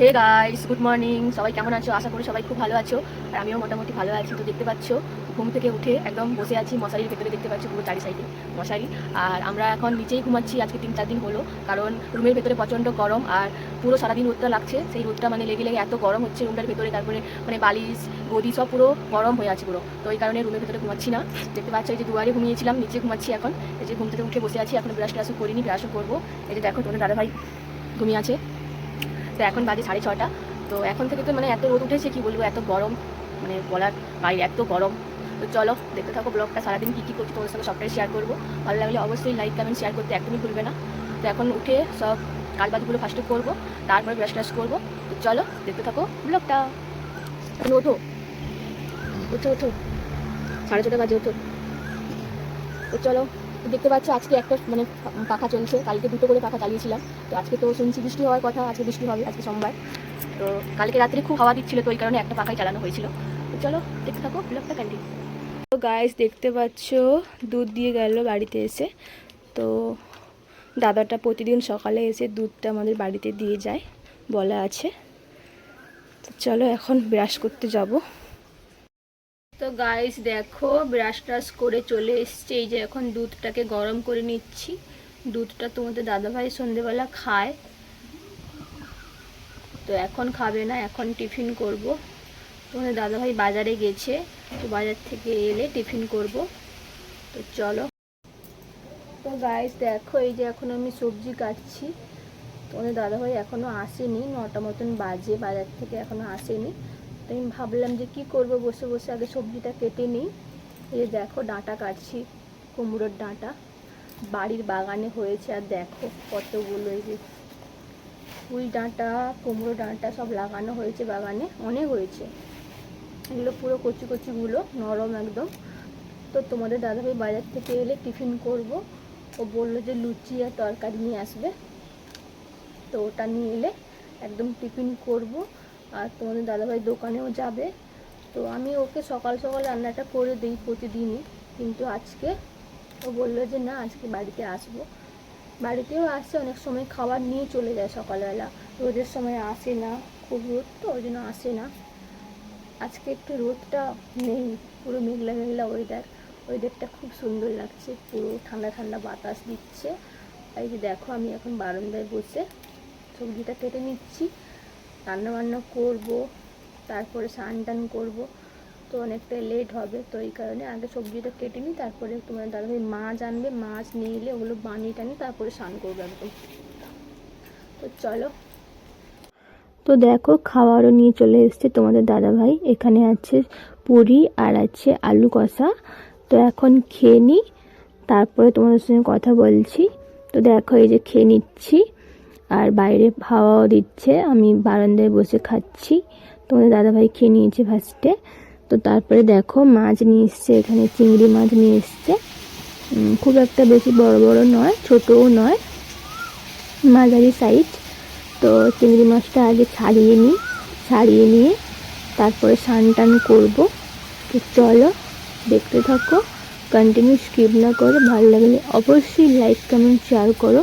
Hey guys good morning সবাই কেমন আছো? আশা করি সবাই খুব ভালো আছো। আর আমিও মোটামুটি ভালো আছি, তো দেখতে পাচ্ছো, ঘুম থেকে উঠে একদম বসে আছি মশারির ভেতরে, দেখতে পাচ্ছি পুরো চারি সাইডে মশারি। আর আমরা এখন নিচেই ঘুমাচ্ছি, আজকে তিন চার দিন হলো, কারণ রুমের ভেতরে প্রচণ্ড গরম আর পুরো সারাদিন রোদটা লাগছে। সেই রোদটা মানে লেগে লেগে এত গরম হচ্ছে রুমটার ভেতরে, তারপরে মানে বালিশ, গদি সব পুরো গরম হয়ে আছে পুরো। তো এই কারণে রুমের ভেতরে ঘুমাচ্ছি না। দেখতে পাচ্ছ এই যে দুয়ারে ঘুমিয়েছিলাম, নিচে ঘুমাচ্ছি এখন। এই যে ঘুম থেকে উঠে বসে আছি, এখন ব্রাশ ট্রাশও করিনি, ব্রাশও করব। এই যে দেখো তোমাদের দাদাভাই ঘুমিয়ে আছে। তো এখন বাজে সাড়ে ছটা তো এখন থেকে তো মানে এত রোদ উঠেছে, কি বলব, এত গরম মানে বলার বাইরে এত গরম। তো চলো, দেখতে থাকো ব্লগটা, সারাদিন কী কী করছি তোমাদের সঙ্গে সবটাই শেয়ার করব। ভালো লাগলে অবশ্যই লাইক কমেন্ট শেয়ার করতে একদমই ভুলবে না। তো এখন উঠে সব কাজবাজগুলো ফার্স্টে করব, তারপরে ব্রাশ ট্রাশ করব। তো চলো, দেখতে থাকো ব্লগটা। এখন ওঠো। ওঠো ওঠো সাড়ে ছটা বাজে, ওঠো। তো চলো। দেখতে পাচ্ছ, আজকে একটা মানে পাখা চলছে। কালকে দুটো করে পাখা চালিয়েছিলাম। তো আজকে তো শুনছি বৃষ্টি হওয়ার কথা, আজকে বৃষ্টি হবে আজকে সোমবার। তো কালকে রাত্রে খুব হাওয়া দিচ্ছিল তো ওই কারণে একটা পাখাই চালানো হয়েছিল। তো চলো, দেখতে থাকো ব্লগটা কন্টিনিউ তো গাইস দেখতে পাচ্ছ, দুধ দিয়ে গেল বাড়িতে এসে। তো দাদাটা প্রতিদিন সকালে এসে দুধটা আমাদের বাড়িতে দিয়ে যায়, বলা আছে। চলো এখন ব্রাশ করতে যাব। তো গাইস দেখো ব্রাশ ট্রাশ করে চলে এসছে। এই যে এখন দুধটাকে গরম করে নিচ্ছি। দুধটা তোমাদের দাদাভাই সন্ধেবেলা খায়। তো এখন খাবে না, এখন টিফিন করব। তোমাদের দাদাভাই বাজারে গেছে, তো বাজার থেকে এলে টিফিন করব। তো চলো। তো গাইস দেখো, এই যে এখন আমি সবজি কাটছি। তোমাদের দাদাভাই এখনও আসেনি, নটা মতন বাজে, বাজার থেকে এখনও আসেনি। তো আমি ভাবলাম যে কি করব, বসে বসে আগে সবজিটা কেটে নিই। এই দেখো ডাঁটা কাটছি, কুমড়োর ডাঁটা। বাড়ির বাগানে হয়েছে, আর দেখো কতগুলো এই যে ফুল ডাঁটা, কুমড়ো ডাঁটা সব লাগানো হয়েছে বাগানে, অনেক হয়েছে। এগুলো পুরো কচি কচিগুলো, নরম একদম। তো তোমাদের দাদাভাই বাজার থেকে এলে টিফিন করব। ও বলল যে লুচি আর তরকারি নিয়ে আসবে। তো ওটা নিয়ে এলে একদম টিফিন করব। আর তোমাদের দাদাভাই দোকানেও যাবে। তো আমি ওকে সকাল সকাল রান্নাটা করে দিই প্রতিদিনই। কিন্তু আজকে ও বলল যে, না, আজকে বাড়িতে আসব। বাড়িতেও আসে, অনেক সময় খাবার নিয়ে চলে যায় সকালবেলা। রোদের সময় আসে না, খুব রোদ তো, ওই জন্য আসে না। আজকে একটু রোদটা নেই, পুরো মেঘলা মেঘলা ওয়েদার ওয়েদারটা খুব সুন্দর লাগছে, পুরো ঠান্ডা ঠান্ডা বাতাস দিচ্ছে। এই যে দেখো, আমি এখন বারান্দায় বসে সবজিটা কেটে নিচ্ছি। রান্না বান্না করব, তারপরে স্নান টান করব। তো অনেকটা লেট হবে, তো এই কারণে আগে সবজিটা কেটে নিই, তারপরে তোমার দাদাভাই মাছ আনবে, মাছ নিয়ে এলে ওগুলো বানিয়ে টানি তারপরে স্নান করব একদম। তো চলো। তো দেখো, খাওয়ারও নিয়ে চলে এসছে তোমাদের দাদাভাই। এখানে আছে পুরি আর আছে আলু কষা। তো এখন খেয়ে নিই, তারপরে তোমাদের সঙ্গে কথা বলছি। তো দেখো, এই যে খেয়ে নিচ্ছি। আর বাইরে হাওয়াও দিচ্ছে। আমি বারান্দায় বসে খাচ্ছি। তোমাদের দাদাভাই খেয়ে নিয়েছে ফার্স্টে তো তারপরে দেখো মাছ নিয়ে এসছে, এখানে চিংড়ি মাছ নিয়ে এসছে। খুব একটা বেশি বড় বড় নয়, ছোটও নয়। মাঝারি সাইজ তো চিংড়ি মাছটা আগে ছাড়িয়ে নিই, ছাড়িয়ে নিয়ে তারপরে স্নান টান করব। তো চলো, দেখতে থাকো। কন্টিনিউ স্কিপ না করে, ভালো লাগলে অবশ্যই লাইক কমেন্ট শেয়ার করো।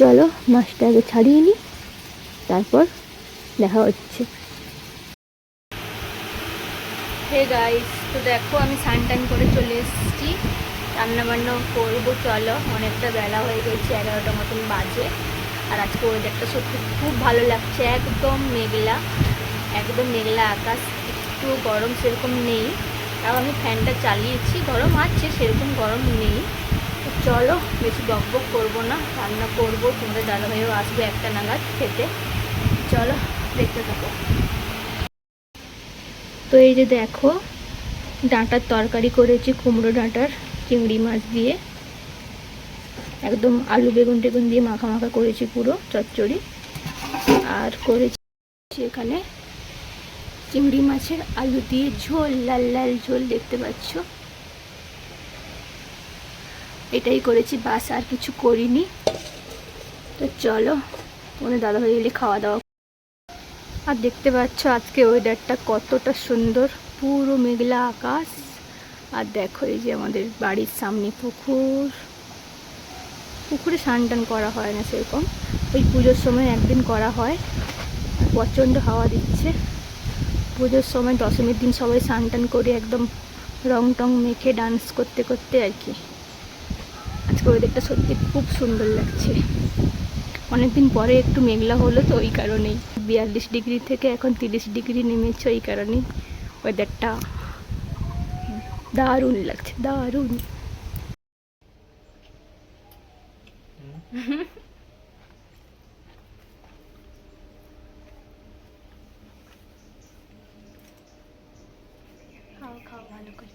চলো মাছটা আগে ছাড়িয়ে নিই। তারপর দেখা হচ্ছে। হে গাইস তো দেখো আমি স্নান টান করে চলে এসেছি। রান্না বান্না করব, চলো। অনেকটা বেলা হয়ে গেছে, এগারোটা মতন বাজে। আর আজকে ওয়েদারটা সত্যি খুব ভালো লাগছে, একদম মেঘলা একদম মেঘলা আকাশ। একটু গরম সেরকম নেই। তাও আমি ফ্যানটা চালিয়েছি। গরম আছে সেরকম গরম নেই। চলো, বেশি বক বক করব না, রান্না করব তোমাদের দাদাভাইও আসবে একটা নাগাদ খেতে। চলো, দেখতে থাকো। তো এই যে দেখো, ডাঁটার তরকারি করেছি, কুমড়ো ডাঁটার, চিংড়ি মাছ দিয়ে। একদম আলু বেগুন টেগুন দিয়ে মাখা মাখা করেছি পুরো চচ্চড়ি। আর করেছি এখানে চিংড়ি মাছের আলু দিয়ে ঝোল, লাল লাল ঝোল দেখতে পাচ্ছ। এটাই করেছি, বাস আর কিছু করিনি। তো চলো, তোমাদের দাদাভাই এলে খাওয়া দাওয়া আর দেখতে পাচ্ছ আজকে ওয়েদারটা কতটা সুন্দর, পুরো মেঘলা আকাশ। আর দেখো এই যে আমাদের বাড়ির সামনে পুকুর। পুকুরে স্নান টান করা হয় না সেরকম। ওই পুজোর সময় একদিন করা হয়, প্রচণ্ড হাওয়া দিচ্ছে। পুজোর সময় দশমীর দিন সবাই স্নান টান করে একদম রং টং মেখে ডান্স করতে করতে আর কি। আজকে ওয়েদারটা সত্যি খুব সুন্দর লাগছে। অনেকদিন পরে একটু মেঘলা হলো তো ওই কারণেই। বিয়াল্লিশ ডিগ্রি থেকে এখন তিরিশ ডিগ্রি নেমেছে ওই কারণেই ওয়েদারটা দারুণ লাগছে, দারুণ। খাও খাও, ভালো করে।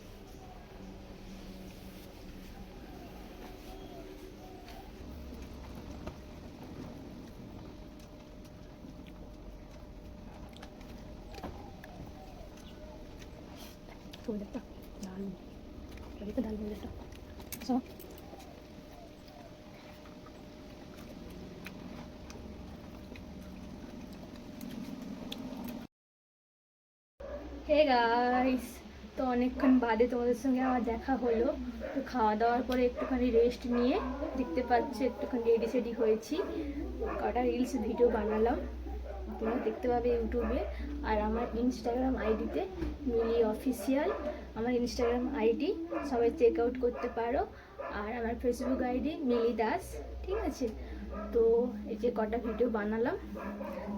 হে গাইস তো অনেকক্ষণ বাদে তোমাদের সঙ্গে আমার দেখা হলো তো খাওয়া দাওয়ার পরে একটুখানি রেস্ট নিয়ে দেখতে পাচ্ছি একটুখানি রেডি সেডি হয়েছি কটা রিলস ভিডিও বানালাম তোমরা দেখতে পাবে ইউটিউবে। আর আমার ইনস্টাগ্রাম আইডিতে মিলি অফিসিয়াল আমার ইনস্টাগ্রাম আইডি, সবাই চেক আউট করতে পারো। আর আমার ফেসবুক আইডি মিলি দাস, ঠিক আছে? তো এই যে কটা ভিডিও বানালাম,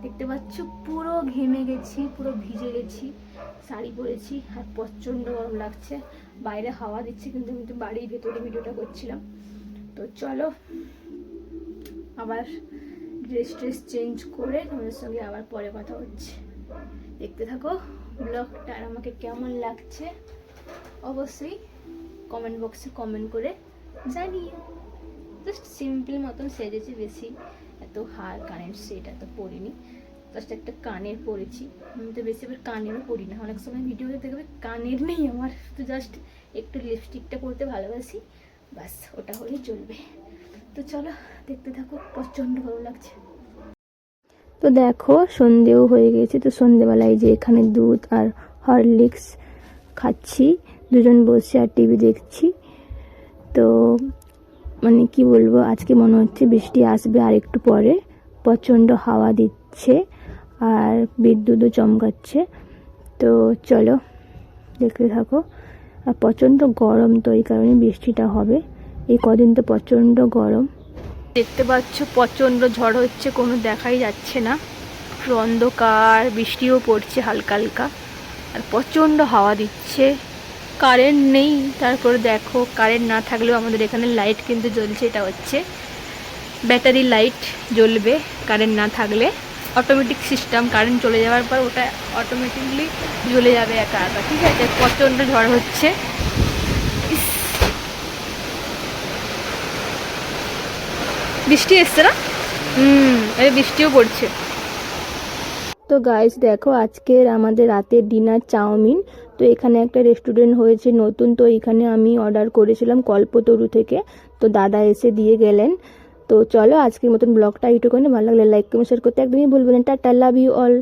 দেখতে পাচ্ছ পুরো ঘেমে গেছি, পুরো ভিজে গেছি, শাড়ি পরেছি, আর প্রচণ্ড গরম লাগছে। বাইরে হাওয়া দিচ্ছে, কিন্তু আমি তো বাড়ির ভেতরে ভিডিওটা করছিলাম। তো চলো, আবার ড্রেস ট্রেস চেঞ্জ করে তোমাদের সঙ্গে আবার পরে কথা হচ্ছে। দেখতে থাকো ব্লগটা আর আমাকে কেমন লাগছে অবশ্যই কমেন্ট বক্সে কমেন্ট করে জানিয়ে জাস্ট সিম্পল মতন সেজেছি, বেশি এত হার কানের সেট এত পরিনি। জাস্ট একটা কানের পরেছি। আমি তো বেশি আবার কানেরও পরি না। অনেক সময় ভিডিওতে দেখবে কানের নেই আমার। তো জাস্ট একটু লিপস্টিকটা পরতে ভালোবাসি। বাস ওটা হলেই চলবে। তো চলো, দেখতে থাকো, প্রচণ্ড ভালো লাগছে। তো দেখো, সন্ধেও হয়ে গেছে, তো সন্ধেবেলায় যে এখানে দুধ আর হরলিক্স খাচ্ছি, দুজন বসে আর টিভি দেখছি। তো মানে কি বলব, আজকে মনে হচ্ছে বৃষ্টি আসবে আর একটু পরে, প্রচণ্ড হাওয়া দিচ্ছে আর বিদ্যুৎও চমকাচ্ছে। তো চলো, দেখতে থাকো। আর প্রচণ্ড গরম তো এই কারণে বৃষ্টিটা হবে। এই কদিন তো প্রচণ্ড গরম। দেখতে পাচ্ছ, প্রচণ্ড ঝড় হচ্ছে, কোনো দেখাই যাচ্ছে না। অন্ধকার, বৃষ্টিও পড়ছে হালকা হালকা। আর প্রচণ্ড হাওয়া দিচ্ছে। কারেন্ট নেই, তারপরে দেখো, কারেন্ট না থাকলেও আমাদের এখানে লাইট কিন্তু জ্বলছে, এটা হচ্ছে। ব্যাটারি লাইট জ্বলবে, কারেন্ট না থাকলে। অটোমেটিক সিস্টেম, কারেন্ট চলে যাওয়ার পর ওটা অটোমেটিকলি জ্বলে যাবে একা একা, ঠিক আছে? প্রচণ্ড ঝড় হচ্ছে। বৃষ্টি এসছে না? হুম, এই বৃষ্টিও পড়ছে। তো গাইস দেখো আজকের আমাদের রাতের ডিনার চাউমিন। তো এখানে একটা রেস্টুরেন্ট হয়েছে নতুন, তো এখানে আমি অর্ডার করেছিলাম কল্পতরু থেকে। তো দাদা এসে দিয়ে গেলেন। তো চলো আজকের মতন ব্লগটা এইটুকুনি। ভালো লাগলে লাইক কমেন্ট শেয়ার করতে একদমই ভুলবেন টাটা লাভ ইউ অল